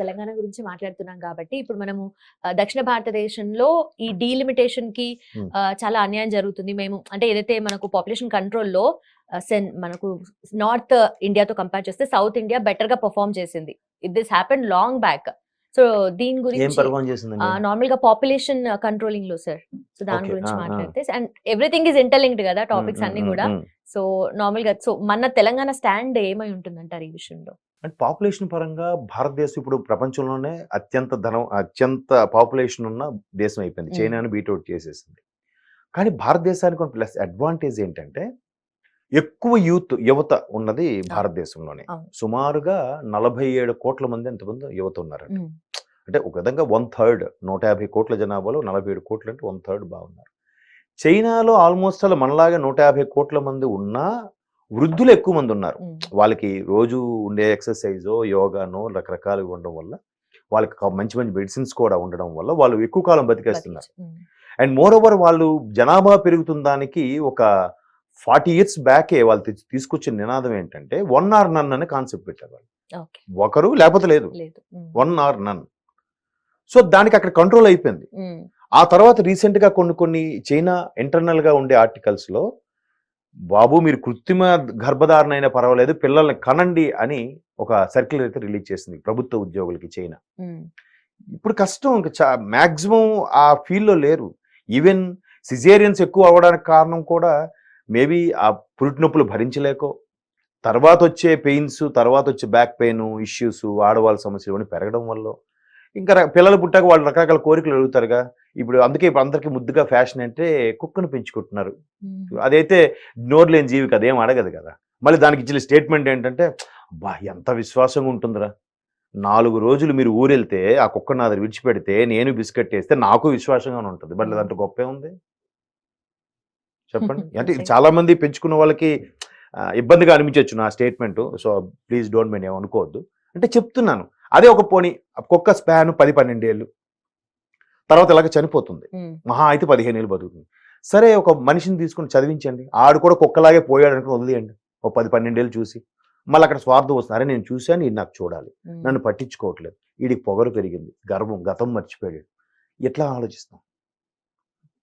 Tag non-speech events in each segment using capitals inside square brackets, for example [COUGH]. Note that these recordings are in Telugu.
తెలంగాణ గురించి మాట్లాడుతున్నాం కాబట్టి ఇప్పుడు మనము దక్షిణ భారతదేశంలో ఈ డీలిమిటేషన్కి చాలా అన్యాయం జరుగుతుంది. మేము అంటే ఏదైతే మనకు పాపులేషన్ కంట్రోల్లో సెన్ మనకు నార్త్ ఇండియాతో కంపేర్ చేస్తే సౌత్ ఇండియా బెటర్గా పర్ఫామ్ చేసింది. It this happen long back. So దీని గురించి నార్మల్గా పాపులేషన్ కంట్రోలింగ్లో సార్. సో దాని గురించి. మాట్లాడితే అండ్ ఎవ్రీథింగ్ ఇస్ ఇంటర్లింక్డ్ కదా టాపిక్స్ అన్ని కూడా. సో నార్మల్గా సో మన తెలంగాణ స్టాండ్ ఏమై ఉంటుందంటారు ఈ విషయంలో? అంటే పాపులేషన్ పరంగా భారతదేశం ఇప్పుడు ప్రపంచంలోనే అత్యంత ధనం అత్యంత పాపులేషన్ ఉన్న దేశం అయిపోయింది. చైనాను బీట్అవుట్ చేసేసింది. కానీ భారతదేశానికి ప్లస్ అడ్వాంటేజ్ ఏంటంటే ఎక్కువ యూత్ యువత ఉన్నది భారతదేశంలోనే. సుమారుగా నలభై ఏడు కోట్ల మంది ఎంతమంది యువత ఉన్నారు అంటే ఒక విధంగా వన్ థర్డ్ నూట యాభై కోట్ల జనాభాలో నలభై ఏడు కోట్లు అంటే వన్ థర్డ్ బాగున్నారు. చైనాలో ఆల్మోస్ట్ అలా మనలాగా నూట యాభై కోట్ల మంది ఉన్నా వృద్ధులు ఎక్కువ మంది ఉన్నారు. వాళ్ళకి రోజు ఉండే ఎక్సర్సైజో యోగానో రకరకాలుగా ఉండడం వల్ల వాళ్ళకి మంచి మంచి మెడిసిన్స్ కూడా ఉండడం వల్ల వాళ్ళు ఎక్కువ కాలం బతికేస్తున్నారు. అండ్ మోర్ ఓవర్ వాళ్ళు జనాభా పెరుగుతున్న దానికి ఒక ఫార్టీ ఇయర్స్ బ్యాకే వాళ్ళు తీసుకొచ్చిన నినాదం ఏంటంటే వన్ ఆర్ నన్ అనే కాన్సెప్ట్ పెట్టారు వాళ్ళు. ఒకరు లేకపోతే లేదు. One or none. సో దానికి అక్కడ కంట్రోల్ అయిపోయింది. ఆ తర్వాత రీసెంట్గా కొన్ని కొన్ని చైనా ఇంటర్నల్గా ఉండే ఆర్టికల్స్లో బాబు మీరు కృత్రిమ గర్భధారణ అయినా పర్వాలేదు పిల్లల్ని కనండి అని ఒక సర్క్యులర్ అయితే రిలీజ్ చేసింది ప్రభుత్వ ఉద్యోగులకి చైనా. ఇప్పుడు కష్టం ఇంకా మాక్సిమం ఆ field లో లేరు. ఈవెన్ సిజేరియన్స్ ఎక్కువ అవ్వడానికి కారణం కూడా మేబీ ఆ పురిటి నొప్పులు భరించలేకో తర్వాత వచ్చే పెయిన్స్ తర్వాత వచ్చే బ్యాక్ పెయిన్ ఇష్యూస్ ఆడవాళ్ళ సమస్యలు ఇవన్నీ పెరగడం వల్ల. ఇంకా పిల్లలు పుట్టాక వాళ్ళు రకరకాల కోరికలు అడుగుతారుగా. ఇప్పుడు అందుకే ఇప్పుడు అందరికీ ముద్దుగా ఫ్యాషన్ అంటే కుక్కను పెంచుకుంటున్నారు. అదైతే నోరు లేని జీవి కదా ఏం అడగదు కదా. మళ్ళీ దానికి ఇచ్చిన స్టేట్మెంట్ ఏంటంటే బా ఎంత విశ్వాసంగా ఉంటుందిరా. నాలుగు రోజులు మీరు ఊరెళ్తే ఆ కుక్క నా దగ్గర విడిచిపెడితే నేను బిస్కెట్ వేస్తే నాకు విశ్వాసంగానే ఉంటుంది. బట్ దాంట్లో గొప్పే ఉంది చెప్పండి. [LAUGHS] అంటే చాలా మంది పెంచుకున్న వాళ్ళకి ఇబ్బందిగా అనిపించవచ్చు నా statement. So please don't mind ఏమనుకోవద్దు అంటే చెప్తున్నాను. అదే ఒక పోనీ కుక్క స్పాన్ పది పన్నెండేళ్ళు. తర్వాత ఇలాగ చనిపోతుంది. మహా అయితే పదిహేను ఏళ్ళు బతుకుతుంది. సరే ఒక మనిషిని తీసుకుని చదివించండి. ఆడు కూడా కుక్కలాగే పోయాడు అనుకుని వదిలేయండి. ఒక పది పన్నెండేళ్ళు చూసి. మళ్ళీ అక్కడ స్వార్థం వస్తుంది. అరే నేను చూశాను ఇది నాకు చూడాలి. నన్ను పట్టించుకోవట్లేదు. వీడికి పొగరు పెరిగింది. గర్వం గతం మర్చిపోయాడు. ఎట్లా ఆలోచిస్తాం?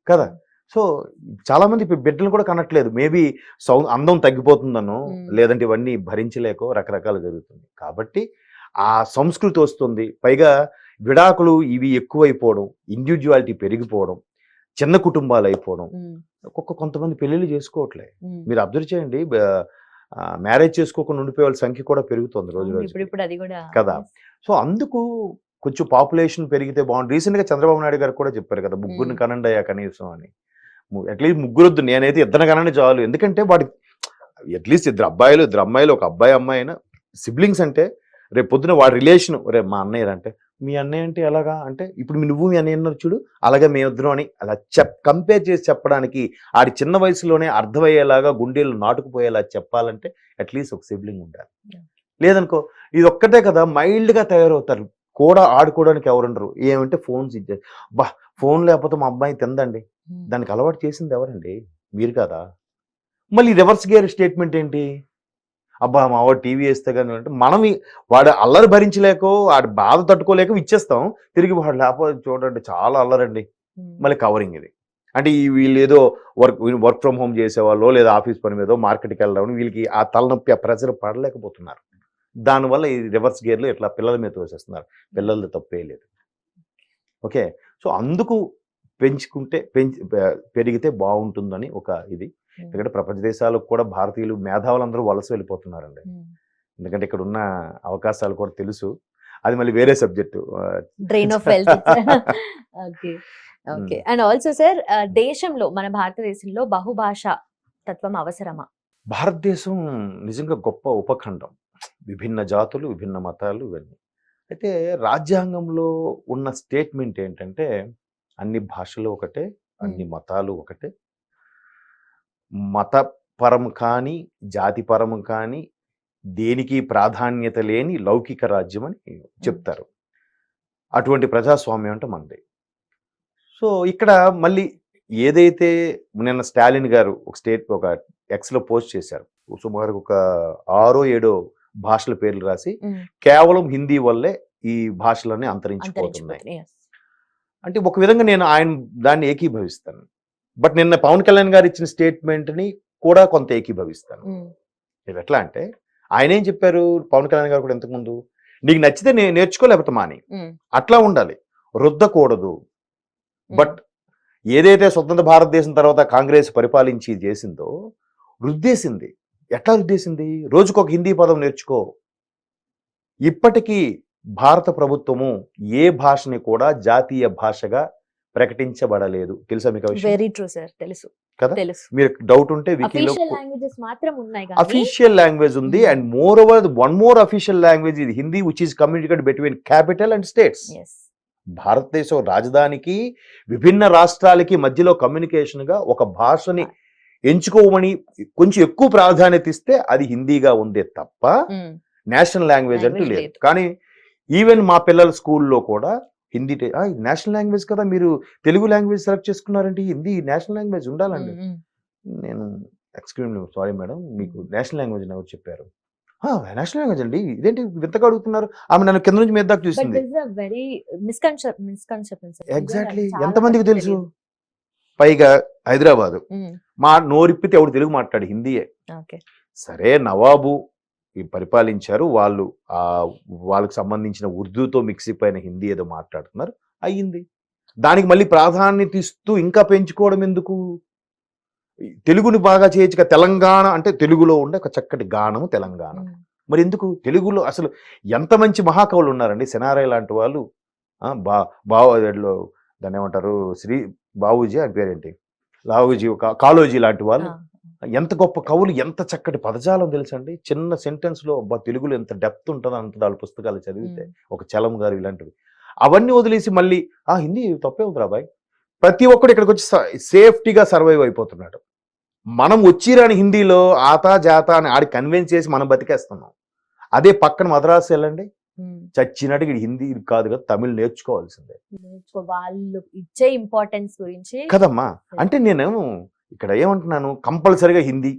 కదా? సో చాలా మంది ఇప్పుడు బిడ్డలు కూడా కనట్లేదు. మేబీ సౌ అందం తగ్గిపోతుందనో. లేదంటే ఇవన్నీ భరించలేకో రకరకాలు జరుగుతుంది. కాబట్టి ఆ సంస్కృతి వస్తుంది. పైగా విడాకులు ఇవి ఎక్కువైపోవడం ఇండివిజువాలిటీ పెరిగిపోవడం చిన్న కుటుంబాలు అయిపోవడం ఒక్కొక్క కొంతమంది పెళ్ళిళ్ళు చేసుకోవట్లే. మీరు అబ్జర్వ్ చేయండి మ్యారేజ్ చేసుకోకుండా ఉండిపోయే వాళ్ళ సంఖ్య కూడా పెరుగుతుంది రోజు రోజు. కదా. సో అందుకు కొంచెం పాపులేషన్ పెరిగితే బాగుంది రీసెంట్గా చంద్రబాబు నాయుడు గారు కూడా చెప్పారు కదా ముగ్గురిని. కనండి అయ్యా కనీసం అని. అట్లీస్ట్ ముగ్గురు వద్దు నేనైతే ఇద్దరు కనండి చాలు. ఎందుకంటే వాడి అట్లీస్ట్ ఇద్దరు అబ్బాయిలు ఇద్దరు అమ్మాయిలు ఒక అబ్బాయి అమ్మాయి అయినా సిబ్లింగ్స్ అంటే రేపు పొద్దున వాడి రిలేషన్ రేపు మా అన్నయ్య అంటే మీ అన్నయ్య అంటే ఎలాగా? అంటే ఇప్పుడు మీ నువ్వు మీ అన్నయ్య అన్నారు చూడు అలాగే మేమిద్దరం అని అలా చెప్ కంపేర్ చేసి చెప్పడానికి ఆడి చిన్న వయసులోనే అర్థమయ్యేలాగా గుండెలు నాటుకుపోయేలా చెప్పాలంటే అట్లీస్ట్ ఒక సిబ్లింగ్ ఉండాలి. లేదనుకో ఇది ఒక్కటే కదా మైల్డ్గా తయారవుతారు. కూడా ఆడుకోవడానికి ఎవరుండరు. ఏమంటే ఫోన్స్ ఇచ్చే బా ఫోన్ లేకపోతే మా అబ్బాయి తిందండి. ఉమ్, దానికి అలవాటు చేసింది ఎవరండి? మీరు కదా. మళ్ళీ రివర్స్ గేర్ స్టేట్మెంట్ ఏంటి? అబ్బా మా వాడు టీవీ వేస్తే కానీ అంటే మనం వాడు అల్లరి భరించలేకో వాడి బాధ తట్టుకోలేక ఇచ్చేస్తాం. తిరిగి వాడు లేకపోతే చూడండి చాలా అల్లరండి. మళ్ళీ కవరింగ్ ఇది. అంటే ఈ వీళ్ళు ఏదో వర్క్ వర్క్ ఫ్రమ్ హోమ్ చేసేవాళ్ళు లేదా ఆఫీస్ పని మీదో మార్కెట్కి వెళ్ళడం వీళ్ళకి ఆ తలనొప్పి ఆ ప్రెజర్ పడలేకపోతున్నారు. దానివల్ల ఈ రివర్స్ గేర్లు ఇట్లా పిల్లల మీద తోసేస్తున్నారు. పిల్లలది తప్పే లేదు. ఓకే? సో అందుకు పెంచుకుంటే పెంచి పెరిగితే బాగుంటుందని ఒక ఇది. ఎందుకంటే ప్రపంచ దేశాలకు కూడా భారతీయులు మేధావులందరూ వలస వెళ్ళిపోతున్నారండి. ఎందుకంటే ఇక్కడ ఉన్న అవకాశాలు కూడా తెలుసు. అది మళ్ళీ వేరే subject. Drain of wealth okay. Okay. And also sir దేశంలో మన భారతదేశంలో బహుభాష తత్వం అవసరమా? భారతదేశం నిజంగా గొప్ప ఉపఖండం. విభిన్న జాతులు విభిన్న మతాలు ఇవన్నీ. అయితే రాజ్యాంగంలో ఉన్న స్టేట్మెంట్ ఏంటంటే అన్ని భాషలు ఒకటే అన్ని మతాలు ఒకటే. మతపరం కానీ జాతిపరం కానీ దేనికి ప్రాధాన్యత లేని లౌకిక రాజ్యం అని చెప్తారు. అటువంటి ప్రజాస్వామ్యం అంటే మనది. సో ఇక్కడ మళ్ళీ ఏదైతే నిన్న స్టాలిన్ గారు ఒక స్టేట్ ఒక ఎక్స్లో పోస్ట్ చేశారు. సుమారు ఒక ఆరో ఏడో భాషల పేర్లు రాసి కేవలం హిందీ వల్లే ఈ భాషలన్నీ అంతరించిపోతున్నాయి. అంటే ఒక విధంగా నేను ఆయన దాన్ని ఏకీభవిస్తాను. బట్ నిన్న పవన్ కళ్యాణ్ గారు ఇచ్చిన స్టేట్మెంట్ని కూడా కొంత ఏకీభవిస్తాను. ఇది ఎట్లా అంటే ఆయన ఏం చెప్పారు? పవన్ కళ్యాణ్ గారు కూడా ఇంతకుముందు నీకు నచ్చితే నేను నేర్చుకో లేకపోతే మాని. అట్లా ఉండాలి. రుద్దకూడదు. బట్ ఏదైతే స్వతంత్ర భారతదేశం తర్వాత కాంగ్రెస్ పరిపాలించి చేసిందో రుద్దేసింది. ఎట్లా రుద్దేసింది? రోజుకొక హిందీ పదం నేర్చుకో. ఇప్పటికీ భారత ప్రభుత్వము ఏ భాషని కూడా జాతీయ భాషగా ప్రకటించబడలేదు. తెలుసా మీకు వెరీ ట్రూ సార్ తెలుసు. కదా? తెలుసు. మీరు డౌట్ ఉంటే వికీలో అఫీషియల్ లాంగ్వేజెస్ మాత్రం ఉన్నాయి కానీ అఫీషియల్ లాంగ్వేజ్ ఉంది Hmm. And moreover one more official language ఇది Hindi which is communicate between capital and states. భారతదేశం రాజధానికి విభిన్న రాష్ట్రాలకి మధ్యలో కమ్యూనికేషన్గా ఒక భాషని ఎంచుకోమని కొంచెం ఎక్కువ ప్రాధాన్యత ఇస్తే అది హిందీగా ఉందే తప్ప నేషనల్ లాంగ్వేజ్ అంటూ లేదు. కానీ ఈవెన్ మా పిల్లల స్కూల్లో కూడా హిందీ నేషనల్ లాంగ్వేజ్ కదా మీరు తెలుగు లాంగ్వేజ్ సెలెక్ట్ చేసుకున్నారంటే హిందీ నేషనల్ లాంగ్వేజ్ ఉండాలండి. నేను ఎక్స్క్యూజ్ సారీ మేడం మీకు నేషనల్ లాంగ్వేజ్ ఎవరు చెప్పారు. నేషనల్ లాంగ్వేజ్ అండి. ఇదేంటి వింతగా అడుగుతున్నారు? ఆమె నన్ను కింద నుంచి మీద దాకా చూసింది. ఎగ్జాక్ట్లీ ఎంతమందికి తెలుసు? పైగా హైదరాబాద్. మా నోరిప్పితే ఎవడు తెలుగు మాట్లాడు? హిందీయే. సరే నవాబు పరిపాలించారు. వాళ్ళు ఆ వాళ్ళకి సంబంధించిన ఉర్దూతో మిక్సిప్ అయిన హిందీ ఏదో మాట్లాడుతున్నారు. అయ్యింది. దానికి మళ్ళీ ప్రాధాన్యత ఇస్తూ ఇంకా పెంచుకోవడం ఎందుకు? తెలుగుని బాగా చేయొచ్చుగా. తెలంగాణ అంటే తెలుగులో ఉండే ఒక చక్కటి గానము తెలంగాణ. మరి ఎందుకు? తెలుగులో అసలు ఎంత మంచి మహాకవులు ఉన్నారండి. సెనారయ్య లాంటి వాళ్ళు. ఆ, బా బావ దాన్ని ఏమంటారు? శ్రీ బావూజీ అని పేరేంటి? లావూజీ కా- కాళోజీ లాంటి వాళ్ళు. ఎంత గొప్ప కవులు ఎంత చక్కటి పదజాలం తెలుసండి? చిన్న సెంటెన్స్లో అబ్బా తెలుగులో ఎంత డెప్త్ ఉంటుందో అంత వాళ్ళ పుస్తకాలు చదివితే ఒక చలం గారు ఇలాంటివి. అవన్నీ వదిలేసి మళ్ళీ ఆ హిందీ తప్పే ఉందిరా బాయ్. ప్రతి ఒక్కడు ఇక్కడికి వచ్చి సేఫ్టీగా సర్వైవ్ అయిపోతున్నాడు. మనం వచ్చిరాని హిందీలో ఆతా జాతా అని ఆడి కన్విన్స్ చేసి మనం బతికేస్తున్నాం. అదే పక్కన మద్రాసు వెళ్ళండి. చచ్చినట్టు ఇక్కడ హిందీ కాదు కదా తమిళ్ నేర్చుకోవాల్సిందే. వాళ్ళు ఇచ్చే ఇంపార్టెన్స్ గురించి కదమ్మా. అంటే నేను ఇక్కడ ఏమంటున్నాను? కంపల్సరిగా హిందీ.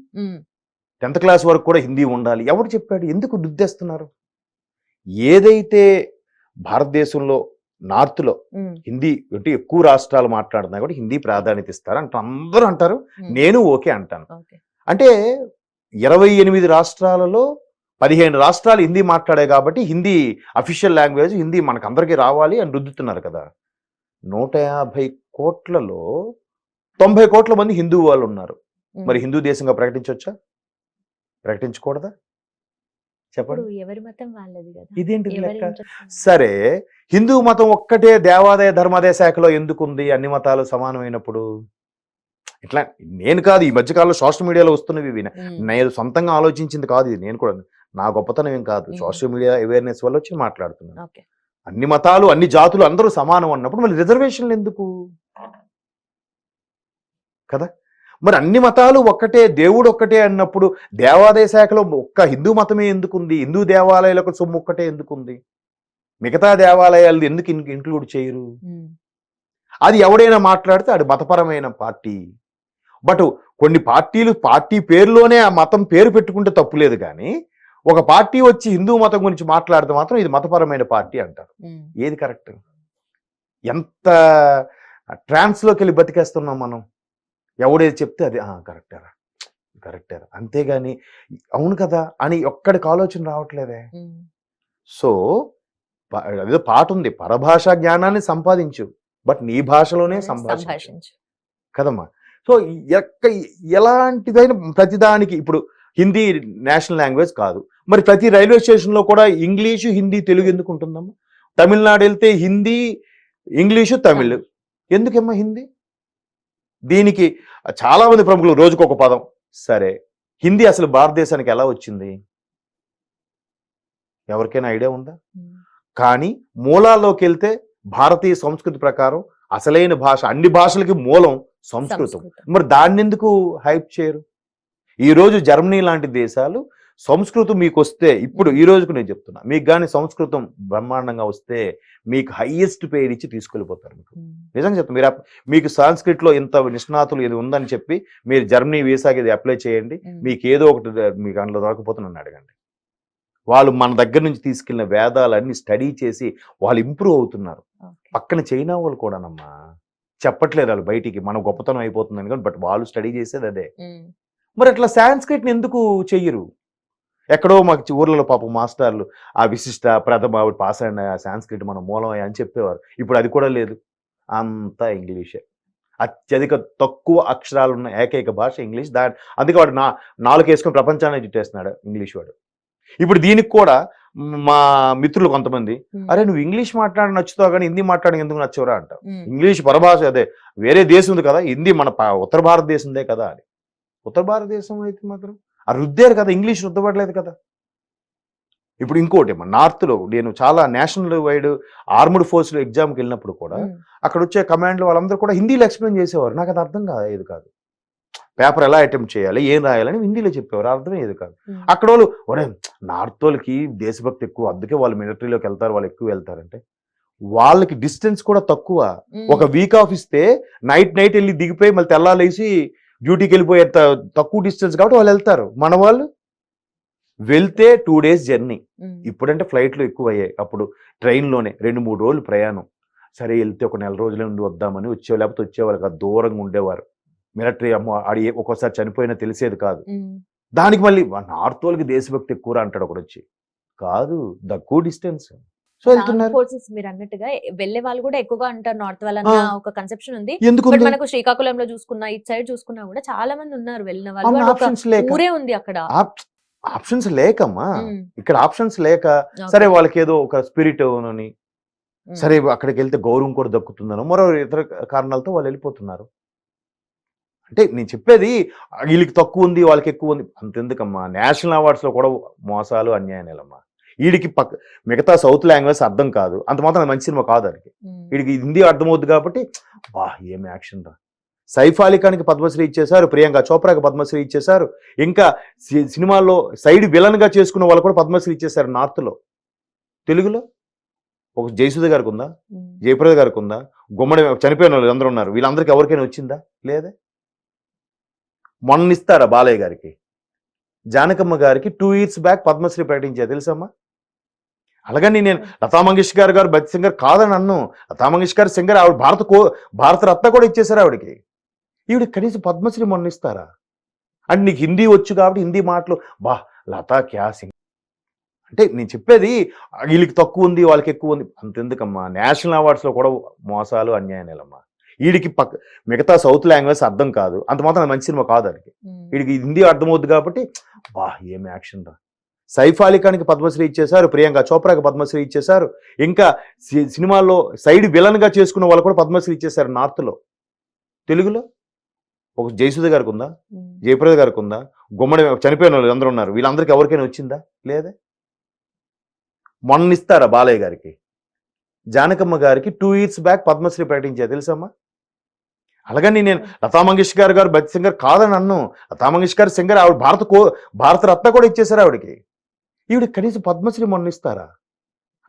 టెన్త్ క్లాస్ వరకు కూడా హిందీ ఉండాలి. ఎవరు చెప్పాడు? ఎందుకు రుద్దేస్తున్నారు? ఏదైతే భారతదేశంలో నార్త్లో హిందీ అంటే ఎక్కువ రాష్ట్రాలు మాట్లాడుతున్నా కూడా హిందీ ప్రాధాన్యత ఇస్తారు అంటూ అందరూ అంటారు. నేను ఓకే అంటాను. అంటే ఇరవై ఎనిమిది రాష్ట్రాలలో పదిహేను రాష్ట్రాలు హిందీ మాట్లాడే కాబట్టి హిందీ అఫీషియల్ లాంగ్వేజ్ హిందీ మనకు అందరికీ రావాలి అని రుద్దుతున్నారు కదా. నూట యాభై కోట్లలో తొంభై కోట్ల మంది హిందూ వాళ్ళు ఉన్నారు. మరి హిందూ దేశంగా ప్రకటించవచ్చా ప్రకటించకూడదా? చెప్పండి. ఎవరి మతం వాళ్ళది కదా? ఇదేంటి లెక్క? సరే హిందూ మతం ఒక్కటే దేవాదాయ ధర్మాదాయ శాఖలో ఎందుకుంది? అన్ని మతాలు సమానమైనప్పుడు? ఇట్లా నేను కాదు ఈ మధ్యకాలంలో సోషల్ మీడియాలో వస్తున్నవి ఇవి నేను సొంతంగా ఆలోచించింది కాదు ఇది. నేను కూడా నా గొప్పతనం ఏం కాదు. సోషల్ మీడియా అవేర్నెస్ వల్ల వచ్చి మాట్లాడుతున్నాను. అన్ని మతాలు అన్ని జాతులు అందరూ సమానం అన్నప్పుడు మళ్ళీ రిజర్వేషన్లు ఎందుకు? కదా? మరి అన్ని మతాలు ఒక్కటే దేవుడు ఒక్కటే అన్నప్పుడు దేవాదాయ శాఖలో ఒక్క హిందూ మతమే ఎందుకుంది? హిందూ దేవాలయాలకు సొమ్ము ఒక్కటే ఎందుకుంది? మిగతా దేవాలయాలు ఎందుకు ఇంక్లూడ్ చేయరు? అది ఎవడైనా మాట్లాడితే అది మతపరమైన పార్టీ. బట్ కొన్ని పార్టీలు పార్టీ పేరులోనే ఆ మతం పేరు పెట్టుకుంటే తప్పులేదు కానీ ఒక పార్టీ వచ్చి హిందూ మతం గురించి మాట్లాడితే మాత్రం ఇది మతపరమైన పార్టీ అంటారు. ఏది కరెక్ట్? ఎంత ట్రాన్స్లోకి వెళ్ళి బతికేస్తున్నాం మనం? ఎవడేది చెప్తే అది కరెక్టేరా కరెక్టేరా అంతేగాని అవును కదా అని ఒక్కడికి ఆలోచన రావట్లేదే. సో అదేదో పాట ఉంది పరభాషా జ్ఞానాన్ని సంపాదించు బట్ నీ భాషలోనే సంభాషించు. కదమ్మా. సో ఎక్క ఎలాంటిదైన ప్రతిదానికి ఇప్పుడు హిందీ నేషనల్ లాంగ్వేజ్ కాదు మరి ప్రతి రైల్వే స్టేషన్లో కూడా ఇంగ్లీషు హిందీ తెలుగు ఎందుకు ఉంటుందమ్మా? తమిళనాడు వెళ్తే హిందీ ఇంగ్లీషు తమిళ్. ఎందుకమ్మా హిందీ? దీనికి చాలా మంది ప్రముఖులు రోజుకు ఒక పదం. సరే హిందీ అసలు భారతదేశానికి ఎలా వచ్చింది? ఎవరికైనా ఐడియా ఉందా? కానీ మూలాల్లోకి వెళ్తే భారతీయ సంస్కృతి ప్రకారం అసలైన భాష అన్ని భాషలకి మూలం సంస్కృతం. సంస్కృతం. మరి దాన్ని ఎందుకు హైప్ చేయరు? ఈ రోజు జర్మనీ లాంటి దేశాలు సంస్కృతం మీకు వస్తే ఇప్పుడు ఈ రోజుకు నేను చెప్తున్నా మీకు కానీ సంస్కృతం బ్రహ్మాండంగా వస్తే మీకు హైయెస్ట్ పేరు ఇచ్చి తీసుకెళ్ళిపోతారు మీకు. నిజంగా చెప్తాను మీరు మీకు సాంస్క్రిట్లో ఇంత నిష్ణాతులు ఇది ఉందని చెప్పి మీరు జర్మనీ వీసాకి ఇది అప్లై చేయండి మీకు ఏదో ఒకటి మీకు అందులో దొరకపోతే నన్ను అడగండి. వాళ్ళు మన దగ్గర నుంచి తీసుకెళ్ళిన వేదాలన్నీ స్టడీ చేసి వాళ్ళు ఇంప్రూవ్ అవుతున్నారు. పక్కన చైనా వాళ్ళు కూడానమ్మా చెప్పట్లేదు వాళ్ళు బయటికి మన గొప్పతనం అయిపోతుందని కానీ బట్ వాళ్ళు స్టడీ చేసేది అదే. మరి అట్లా సాంస్క్రిట్ని ఎందుకు చెయ్యరు? ఎక్కడో మాకు ఊర్లలో పాపం మాస్టర్లు ఆ విశిష్ట ప్రథమ ఆవిడ పాస్ అయిన సాంస్క్రిట్ మన మూలం అని చెప్పేవారు. ఇప్పుడు అది కూడా లేదు. అంతా ఇంగ్లీషే. అత్యధిక తక్కువ అక్షరాలు ఉన్న ఏకైక భాష ఇంగ్లీష్. దాని అందుకే వాడు నా నాలుగు వేసుకొని ప్రపంచాన్ని చుట్టేస్తున్నాడు ఇంగ్లీష్ వాడు. ఇప్పుడు దీనికి కూడా మా మిత్రులు కొంతమంది అరే నువ్వు ఇంగ్లీష్ మాట్లాడి నచ్చుతావు కానీ హిందీ మాట్లాడి ఎందుకు నచ్చవురా? అంటావు ఉమ్, ఇంగ్లీష్ పరభాష అదే. వేరే దేశం ఉంది కదా హిందీ మన ఉత్తర భారతదేశందే కదా అని. ఉత్తర భారతదేశం అయితే మాత్రం ఆ రుద్దారు కదా ఇంగ్లీష్ రుద్దబడలేదు కదా. ఇప్పుడు ఇంకోటి నార్త్లో నేను చాలా నేషనల్ వైడ్ ఆర్మ్డ్ ఫోర్స్ ఎగ్జామ్కి వెళ్ళినప్పుడు కూడా అక్కడ వచ్చే కమాండ్లు వాళ్ళందరూ కూడా హిందీలో ఎక్స్ప్లెయిన్ చేసేవారు. నాకు అది అర్థం కాదు కాదు. పేపర్ ఎలా అటెంప్ట్ చేయాలి ఏం రాయాలని హిందీలో చెప్పేవారు. అర్థమయ్యేది కాదు. అక్కడ వాళ్ళు ఒరే నార్త్ వాళ్ళకి దేశభక్తి ఎక్కువ అందుకే వాళ్ళు మిలిటరీలోకి వెళ్తారు వాళ్ళు ఎక్కువ వెళ్తారంటే. వాళ్ళకి డిస్టెన్స్ కూడా తక్కువ. ఒక వీక్ ఆఫ్ ఇస్తే నైట్ నైట్ వెళ్ళి దిగిపోయి మళ్ళీ తెల్లాలేసి డ్యూటీకి వెళ్ళిపోయే తక్కువ డిస్టెన్స్ కాబట్టి వాళ్ళు వెళ్తారు. మన వాళ్ళు వెళ్తే టూ డేస్ జర్నీ ఇప్పుడంటే ఫ్లైట్లు ఎక్కువ అయ్యాయి అప్పుడు ట్రైన్లోనే రెండు మూడు రోజులు ప్రయాణం. సరే వెళ్తే ఒక నెల రోజుల నుండి వద్దామని వచ్చే లేకపోతే వచ్చేవాళ్ళు కాదు దూరంగా ఉండేవారు. మిలిటరీ అమ్మ ఆడి ఒక్కోసారి చనిపోయినా తెలిసేది కాదు. దానికి మళ్ళీ నార్త్ వాళ్ళకి దేశభక్తి ఎక్కువ అంటాడు వచ్చి కాదు తక్కువ డిస్టెన్స్ సో వెళ్తున్నారు. ఫోర్సెస్ మీరు అన్నట్టుగా వెళ్ళే వాళ్ళు కూడా ఎక్కువగా అంటారు నార్త్ వాళ్ళన్న. ఒక కన్సెప్షన్ ఉంది. బట్ మనకు శ్రీకాకుళంలో చూసుకున్నా ఇటు సైడ్ చూసుకున్నా కూడా చాలా మంది ఉన్నారు వెళ్ళిన వాళ్ళు. ఊరే ఉంది అక్కడ. ఆప్షన్స్ లేకమ్మా. ఉమ్, ఇక్కడ ఆప్షన్స్ లేక. సరే వాళ్ళకి ఏదో ఒక స్పిరిట్ అని ఉమ్, సరే అక్కడికి వెళ్తే గౌరవం కూడా దక్కుతుందనో మరో ఇతర కారణాలతో వాళ్ళు వెళ్ళిపోతున్నారు. అంటే నేను చెప్పేది వీళ్ళకి తక్కువ ఉంది వాళ్ళకి ఎక్కువ ఉంది. అంతెందుకమ్మా? నేషనల్ అవార్డ్స్లో కూడా మోసాలు అన్యాయాలమ్మా వీడికి పక్క మిగతా సౌత్ లాంగ్వేజ్ అర్థం కాదు. అంత మాత్రం మంచి సినిమా కాదు ఉమ్, వీడికి హిందీ అర్థమవుద్ది కాబట్టి బా ఏం యాక్షన్ రా. సైఫ్ అలీ ఖాన్కి పద్మశ్రీ ఇచ్చేశారు ప్రియాంక చోప్రాకి పద్మశ్రీ ఇచ్చేశారు. ఇంకా సినిమాల్లో సైడ్ విలన్గా చేసుకున్న వాళ్ళు కూడా పద్మశ్రీ ఇచ్చేశారు నార్త్లో తెలుగులో? ఒక జయసుధ గారికి ఉందా జయప్రద గారికి ఉందా గుమ్మడి చనిపోయిన వాళ్ళు అందరూ ఉన్నారు. వీళ్ళందరికీ ఎవరికైనా వచ్చిందా? లేదే? మొన్న ఇస్తారా బాలయ్య గారికి? జానకమ్మ గారికి టూ ఇయర్స్ బ్యాక్ పద్మశ్రీ ప్రకటించా తెలుసమ్మా? అలాగని నేను లతా మంగేష్కర్ గారు భక్తి సింగర్ కాదని అన్ను. లతా మంగేష్కర్ సింగర్ ఆవిడ భారత కో భారత రత్న కూడా ఇచ్చేశారు ఆవిడకి. ఈవిడ కనీసం పద్మశ్రీ మొన్న ఇస్తారా? అంటే నీకు హిందీ వచ్చు కాబట్టి హిందీ మాటలు. బా లతా క్యా సింగ్? అంటే నేను చెప్పేది వీళ్ళకి తక్కువ ఉంది వాళ్ళకి ఎక్కువ ఉంది. అంతెందుకమ్మా నేషనల్ అవార్డ్స్లో కూడా మోసాలు అన్యాయాలమ్మా వీడికి పక్క మిగతా సౌత్ లాంగ్వేజ్ అర్థం కాదు. అంత మాత్రం మంచి సినిమా కాదు ఉమ్, వీడికి హిందీ అర్థమవుద్ది కాబట్టి బా ఏం యాక్షన్ రా. సైఫ్ అలీ ఖాన్కి పద్మశ్రీ ఇచ్చేశారు ప్రియాంక చోప్రాకి పద్మశ్రీ ఇచ్చేశారు. ఇంకా సినిమాల్లో సైడ్ విలన్గా చేసుకున్న వాళ్ళు కూడా పద్మశ్రీ ఇచ్చేశారు నార్త్లో. తెలుగులో? ఒక జయసుధ గారికి ఉందా? జయప్రద గారికి ఉందా? గుమ్మడి చనిపోయిన వాళ్ళు అందరూ ఉన్నారు. వీళ్ళందరికీ ఎవరికైనా వచ్చిందా? లేదే? మొన్న ఇస్తారా బాలయ్య గారికి? జానకమ్మ గారికి టూ ఇయర్స్ బ్యాక్ పద్మశ్రీ ప్రకటించా తెలుసమ్మా అలాగని నేను లతా మంగేష్కర్ గారు భక్తి సింగర్ కాదని అన్ను. లతా మంగేష్కర్ సింగర్ ఆవిడ భారత కో భారత రత్న కూడా ఇచ్చేశారు ఆవిడకి. ఈవిడ కనీసం పద్మశ్రీ మొన్న ఇస్తారా?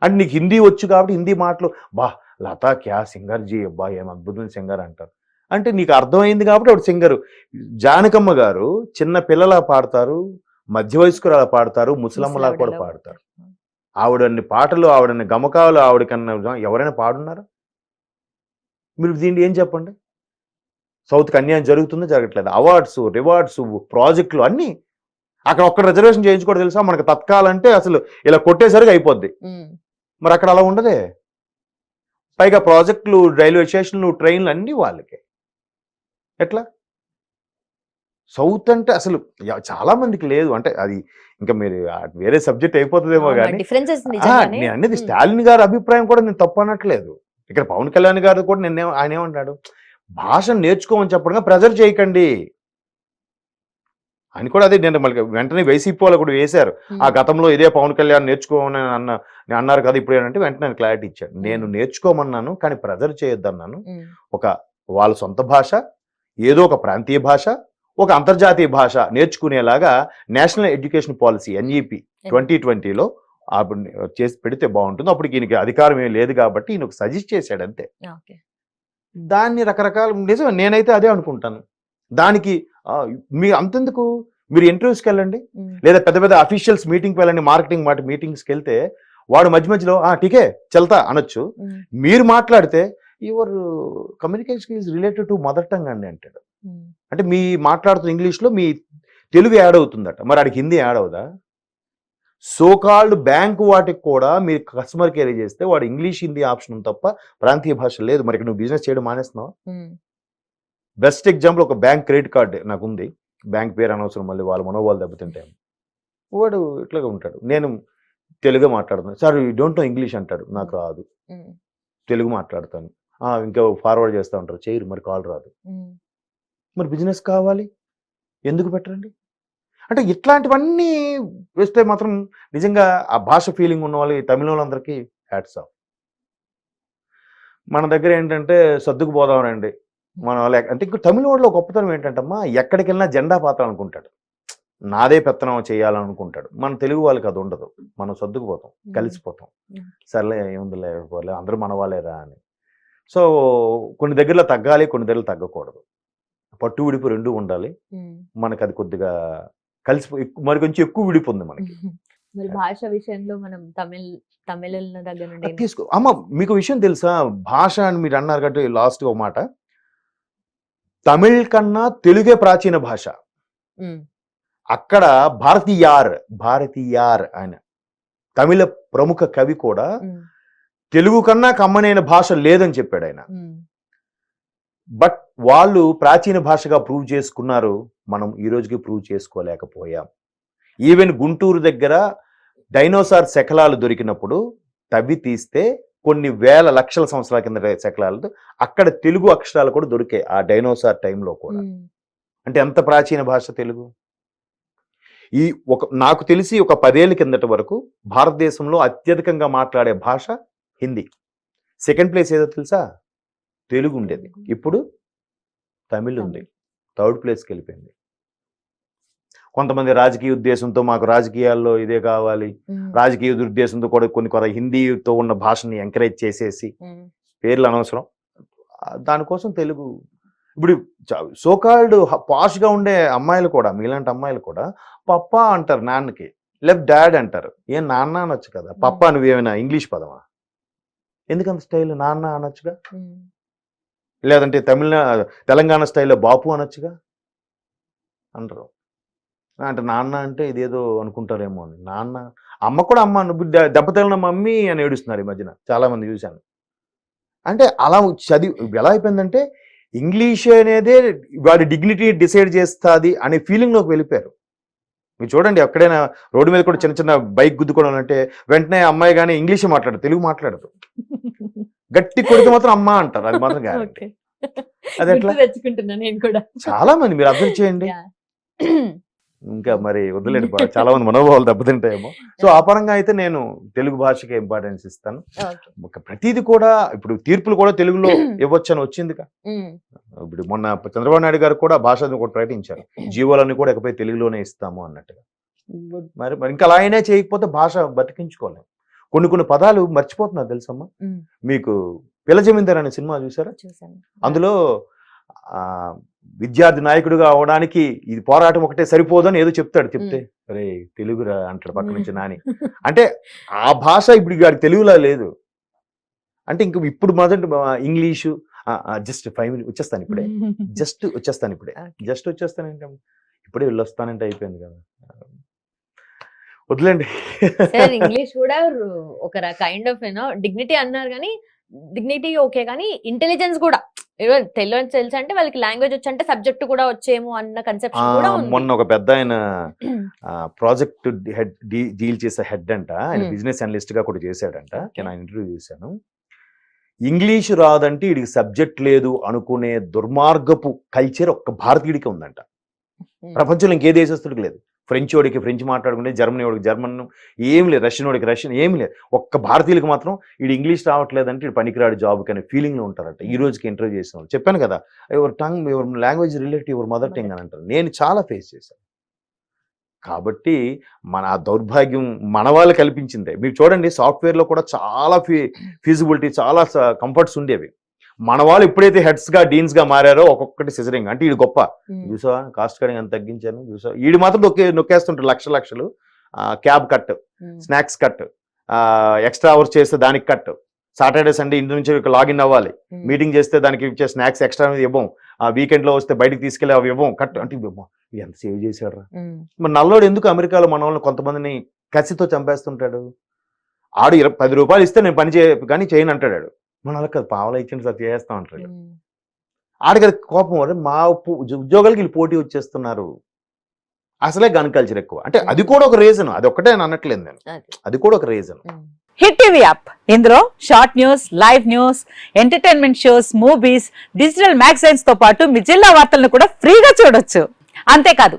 అంటే నీకు హిందీ వచ్చు కాబట్టి హిందీ మాటలు బా లతా క్యా సింగర్ జీ అబ్బా ఏం అద్భుతమైన సింగర్ అంటారు. అంటే నీకు అర్థమైంది కాబట్టి ఆవిడ సింగరు. జానకమ్మ గారు చిన్న పిల్లలా పాడతారు మధ్య వయస్కురాలా పాడతారు ముసలమ్మలా కూడా పాడతారు. ఆవిడన్ని పాటలు ఆవిడన్ని గమకాలు ఆవిడకన్నా ఎవరైనా పాడున్నారా? మీరు దీన్ని ఏం చెప్పండి? సౌత్కి అన్యాయం జరుగుతుందో? జరగట్లేదు? అవార్డ్స్ రివార్డ్స్ ప్రాజెక్టులు అన్నీ అక్కడ ఒక్క రిజర్వేషన్ చేయించుకోవడం తెలుసా? మనకు తత్కాలంటే అసలు ఇలా కొట్టేసరికి అయిపోద్ది. మరి అక్కడ అలా ఉండదే. పైగా ప్రాజెక్టులు రైల్వే స్టేషన్లు ట్రైన్లు అన్నీ వాళ్ళకే. ఎట్లా? సౌత్ అంటే అసలు చాలా మందికి లేదు. అంటే అది ఇంకా మీరు వేరే సబ్జెక్ట్ అయిపోతుందేమో కానీ నేను అనేది స్టాలిన్ గారి అభిప్రాయం కూడా నేను తప్పు అనట్లేదు. ఇక్కడ పవన్ కళ్యాణ్ గారు కూడా నిన్నే ఆయన ఏమంటాడు భాషను నేర్చుకోమని చెప్పడంగా ప్రెజర్ చేయకండి. ఆయన కూడా అదే నేను మళ్ళీ వెంటనే వైసీపీ వాళ్ళు కూడా వేశారు. ఆ గతంలో ఇదే పవన్ కళ్యాణ్ నేర్చుకోమని అన్న నేను అన్నారు కదా ఇప్పుడు ఏంటంటే వెంటనే నేను క్లారిటీ ఇచ్చాను నేను నేర్చుకోమన్నాను కానీ ప్రెజర్ చేయొద్దన్నాను. ఒక వాళ్ళ సొంత భాష ఏదో ఒక ప్రాంతీయ భాష ఒక అంతర్జాతీయ భాష నేర్చుకునేలాగా national education policy NEP twenty ట్వంటీలో చేసి పెడితే బాగుంటుంది. అప్పుడు ఈయనకి అధికారం ఏం లేదు కాబట్టి ఈయన సజెస్ట్ చేశాడు అంతే. దాన్ని రకరకాల నిజం నేనైతే అదే అనుకుంటాను. దానికి మీ అంతెందుకు? మీరు ఇంటర్వ్యూస్కి వెళ్ళండి. లేదా పెద్ద పెద్ద అఫీషియల్స్ మీటింగ్కి వెళ్ళండి మార్కెటింగ్ మాట మీటింగ్స్కి వెళ్తే వాడు మధ్య మధ్యలో ఆ టీకే చల్తా అనొచ్చు. మీరు మాట్లాడితే your communication is related to mother tongue అండి అంటాడు. అంటే మీ మాట్లాడుతున్న ఇంగ్లీష్లో మీ తెలుగు యాడ్ అవుతుందట. మరి ఆడికి హిందీ యాడ్ అవుదా? సో కాల్డ్ బ్యాంక్ వాటికి కూడా మీరు కస్టమర్ కేర్ చేస్తే వాడు ఇంగ్లీష్ హిందీ ఆప్షన్ తప్ప ప్రాంతీయ భాష లేదు. మరి ఇక్కడ నువ్వు బిజినెస్ చేయడం మానేస్తున్నావు? బెస్ట్ ఎగ్జాంపుల్ ఒక బ్యాంక్ క్రెడిట్ కార్డ్ నాకు ఉంది బ్యాంక్ పేరు అనవసరం మళ్ళీ వాళ్ళ మనోభావాలు దెబ్బతింటాయి వాడు ఇట్లాగే ఉంటాడు. నేను తెలుగు మాట్లాడుతున్నాను sir you don't know English అంటాడు. నాకు రాదు. తెలుగు మాట్లాడతాను. "ఆ, ఇంకా ఫార్వర్డ్ చేస్తూ ఉంటారు. చేయరు మరి కాల్ రాదు. మరి బిజినెస్ కావాలి? ఎందుకు పెట్టరండి? అంటే ఇట్లాంటివన్నీ వేస్తే మాత్రం నిజంగా ఆ భాష ఫీలింగ్ ఉన్న వాళ్ళు తమిళ వాళ్ళందరికీ హ్యాట్స్ ఆఫ్. మన దగ్గర ఏంటంటే సర్దుకు పోదామనండి మన వాళ్ళ అంటే ఇంకో తమిళ వాళ్ళలో గొప్పతనం ఏంటంటమ్మా ఎక్కడికి వెళ్ళినా జెండా పాత్ర అనుకుంటాడు నాదే పెత్తనం చేయాలనుకుంటాడు. మన తెలుగు వాళ్ళకి అది ఉండదు. మనం సర్దుకుపోతాం కలిసిపోతాం. సర్లే ఏముందిలే పోలే అందరూ మన వాళ్ళేరా అని. సో కొన్ని దగ్గరలో తగ్గాలి కొన్ని దగ్గరలో తగ్గకూడదు. పట్టు విడిపు రెండు ఉండాలి. మనకు అది కొద్దిగా కలిసి మరి కొంచెం ఎక్కువ విడిపు ఉంది మనకి. మరి భాష విషయంలో మనం తమిళ్ తమిళ దగ్గర నుండి తీసుకో అమ్మ మీకు విషయం తెలుసా? భాష అని మీరు అన్నారు కాబట్టి లాస్ట్ ఒక మాట. తమిళ్ కన్నా తెలుగే ప్రాచీన భాష. అక్కడ భారతీయార్ భారతీయార్ ఆయన. తమిళ ప్రముఖ కవి కూడా తెలుగు కన్నా కమ్మనైన భాష లేదని చెప్పాడు ఆయన. బట్ వాళ్ళు ప్రాచీన భాషగా ప్రూవ్ చేసుకున్నారు. మనం ఈ రోజుకి ప్రూవ్ చేసుకోలేకపోయాం. ఈవెన్ గుంటూరు దగ్గర డైనోసార్ శకలాలు దొరికినప్పుడు తవ్వి తీస్తే కొన్ని వేల లక్షల సంవత్సరాల కింద శకలాలతో అక్కడ తెలుగు అక్షరాలు కూడా దొరికాయి ఆ డైనోసార్ టైంలో కూడా. అంటే ఎంత ప్రాచీన భాష తెలుగు? ఈ ఒక నాకు తెలిసి ఒక పదేళ్ళ కిందట వరకు భారతదేశంలో అత్యధికంగా మాట్లాడే భాష హిందీ. సెకండ్ ప్లేస్ ఏదో తెలుసా? తెలుగు. ఉండేది ఇప్పుడు తమిళ్. ఉంది థర్డ్ ప్లేస్కి వెళ్ళిపోయింది. కొంతమంది రాజకీయ ఉద్దేశంతో మాకు రాజకీయాల్లో ఇదే కావాలి. రాజకీయ ఉద్దేశంతో కూడా కొన్ని కొర హిందీతో ఉన్న భాషని ఎంకరేజ్ చేసేసి పేర్లు అనవసరం. దానికోసం తెలుగు. ఇప్పుడు సోకాల్డ్ పాష్గా ఉండే అమ్మాయిలు కూడా మీలాంటి అమ్మాయిలు కూడా పప్ప అంటారు నాన్నకి. లెఫ్ట్ డాడ్ అంటారు. ఏం నాన్న అనొచ్చు కదా? పప్ప నువ్వేమైనా ఇంగ్లీష్ పదమా? ఎందుకంత స్టైల్ నాన్న అనొచ్చుగా? లేదంటే తమిళ తెలంగాణ స్టైల్లో బాపు అనొచ్చుగా? అంటారు అంటే నాన్న అంటే ఇదేదో అనుకుంటారేమో అని. నాన్న అమ్మ కూడా అమ్మ నువ్వు దెబ్బ తగిలిన మమ్మీ అని ఏడుస్తున్నారు ఈ మధ్యన చాలా మంది చూశాను. అంటే అలా చదివి ఎలా అయిపోయిందంటే ఇంగ్లీష్ అనేదే వాడి డిగ్నిటీ డిసైడ్ చేస్తుంది అనే ఫీలింగ్లోకి వెళ్ళిపోయారు. మీరు చూడండి ఎక్కడైనా రోడ్డు మీద కూడా చిన్న చిన్న బైక్ గుద్దుకోవడం అంటే వెంటనే అమ్మాయి కానీ ఇంగ్లీషే మాట్లాడదు తెలుగు మాట్లాడదు. గట్టి కొడితే మాత్రం అమ్మ అంటారు అది మాత్రం గ్యారంటీ. అది ఎట్లా? చాలా మంది మీరు అర్థం చేయండి. ఇంకా మరి వదిలేండి చాలా మంది మనోభావాలు దెబ్బతింటాయేమో. సో ఆ పరంగా అయితే నేను తెలుగు భాషకి ఇంపార్టెన్స్ ఇస్తాను. ప్రతిది కూడా ఇప్పుడు తీర్పులు కూడా తెలుగులో [CLEARS THROAT] ఇవ్వచ్చు అని వచ్చిందిగా ఇప్పుడు మొన్న చంద్రబాబు నాయుడు గారు కూడా భాష ఒకటి ప్రకటించారు. [CLEARS THROAT] జీవోలన్నీ కూడా ఇకపై తెలుగులోనే ఇస్తాము అన్నట్టుగా. మరి మరి ఇంకా అలా అయినా చేయకపోతే భాష బతికించుకోలేము కొన్ని కొన్ని పదాలు మర్చిపోతున్నారు తెలుసమ్మా? మీకు పిల్ల జమీందార్ అనే సినిమా చూసారా? అందులో విద్యార్థి నాయకుడిగా అవడానికి ఇది పోరాటం ఒకటే సరిపోదని ఏదో చెప్తాడు చెప్తే అరే తెలుగురా అంటాడు పక్క నుంచి నాని. [LAUGHS] అంటే ఆ భాష ఇప్పుడు గారికి తెలుగులో లేదు. అంటే ఇంక ఇప్పుడు మొదటి ఇంగ్లీషు జస్ట్ ఫైవ్ మినిట్ వచ్చేస్తాను ఇప్పుడే. [LAUGHS] జస్ట్ వచ్చేస్తాను ఇప్పుడే. జస్ట్ వచ్చేస్తాను ఏంటమ్మా ఇప్పుడే వెళ్ళొస్తానంటే అయిపోయింది కదా. వదిలేండి [LAUGHS] ఇంగ్లీష్ కూడా ఒక కైండ్ ఆఫ్ యూనో డిగ్నిటీ అన్నారు కానీ డిగ్నిటీ ఓకే కానీ ఇంటెలిజెన్స్ కూడా. తెలియని తెలుసు అంటే వాళ్ళకి లాంగ్వేజ్ వచ్చి అంటే సబ్జెక్ట్ కూడా వచ్చేమో అన్న ఆ, కన్సెప్షన్ కూడా ఉంది మొన్న ఒక పెద్ద ఆయన ప్రాజెక్ట్ హెడ్ డీల్ చేసే హెడ్ అంట ఆయన Hmm. బిజినెస్ అనలిస్ట్గా కూడా చేశాడంట. నేను ఆయన ఇంటర్వ్యూ చేశాను ఇంగ్లీష్ రాదంటే వీడికి సబ్జెక్ట్ లేదు అనుకునే దుర్మార్గపు కల్చర్ ఒక్క భారతీయుడికి ఉందంట Hmm. ప్రపంచంలో ఇంకే దేశస్తుడికి లేదు ఫ్రెంచ్ వాడికి ఫ్రెంచ్ మాట్లాడుకుంటే జర్మనీ వాడికి జర్మన్ ఏం లేదు. రష్యన్ వాడికి రష్యన్ ఏం లేదు. ఒక్క భారతీయులకు మాత్రం వీడు ఇంగ్లీష్ రావట్లేదంటే వీడు పనికిరాడు జాబ్ కానీ ఫీలింగ్లో ఉంటారంట. ఈ రోజుకి ఇంటర్వ్యూ చేసిన వాళ్ళు. చెప్పాను కదా ఎవరి టంగ్ ఎవరి లాంగ్వేజ్ రిలేటివ్ ఎవరి మదర్ టంగ్ అని అంటారు. నేను చాలా ఫేస్ చేశాను. కాబట్టి మన ఆ దౌర్భాగ్యం మన వాళ్ళు కల్పించిందే. మీరు చూడండి సాఫ్ట్వేర్లో కూడా చాలా ఫీ ఫీజిబిలిటీ చాలా కంఫర్ట్స్ ఉండేవి. మన వాళ్ళు ఎప్పుడైతే హెడ్స్గా డీన్స్గా మారారో ఒక్కొక్కటి సిజరింగ్ అంటే ఇది గొప్ప. చూసావా? కాస్ట్ కటింగ్ ఎంత తగ్గించాను? చూసావా? వీడు మాత్రం నొక్కే నొక్కేస్తుంటారు లక్ష లక్షలు. Cab cut snacks cut extra hours చేస్తే దానికి కట్ సాటర్డే సండే ఇంటి నుంచి లాగిన్ అవ్వాలి. మీటింగ్ చేస్తే దానికి ఇచ్చే స్నాక్స్ ఎక్స్ట్రా ఇవ్వం. ఆ వీకెండ్లో వస్తే బయటికి తీసుకెళ్ళి అవి ఇవ్వం. కట్ అంటే. ఎంత సేవ్ చేశాడు ఉమ్, మరి నల్లోడు ఎందుకు అమెరికాలో మన వాళ్ళని కొంతమందిని కసితో చంపేస్తుంటాడు? ఆడు ఇరవై పది రూపాయలు ఇస్తే నేను పని చే కానీ చేయను అంటాడు. మన వాళ్ళకి అది పావలా ఇచ్చింది సార్ చేస్తాం ఆడికి అది కోపం వరే మా ఉద్యోగాలకి వీళ్ళు పోటీ వచ్చేస్తున్నారు. అసలే గన్ కల్చర్ ఎక్కువ. అంటే అది కూడా ఒక రీజన్. అది ఒక్కటే అని అనట్లేదు నేను. అది. కూడా ఒక రీజన్. Hit TV app. ఇందులో short news live news entertainment shows movies digital మ్యాగజైన్స్తో పాటు మీ జిల్లా వార్తలను కూడా ఫ్రీగా చూడొచ్చు. అంతేకాదు